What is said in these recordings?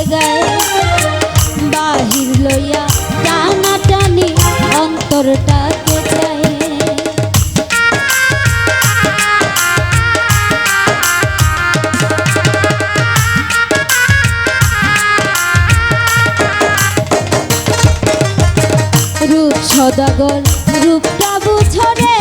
লাগে গায়ে বাহির লইয়া টানা টানি অন্তরটাকে যায় রূপ সদাগর রূপটা বুঝরে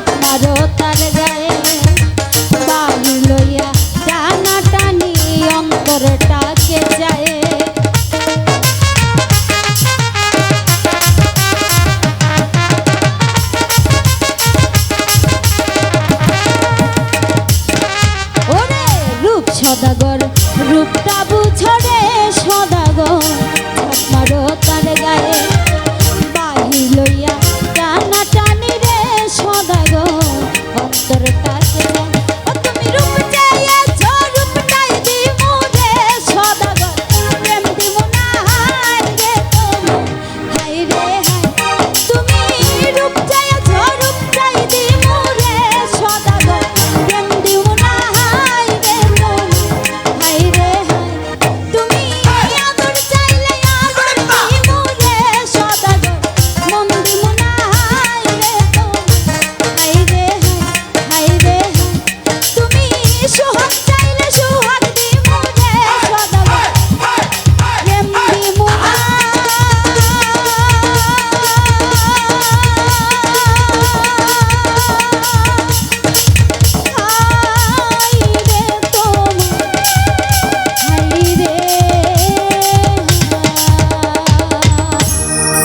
আপনারও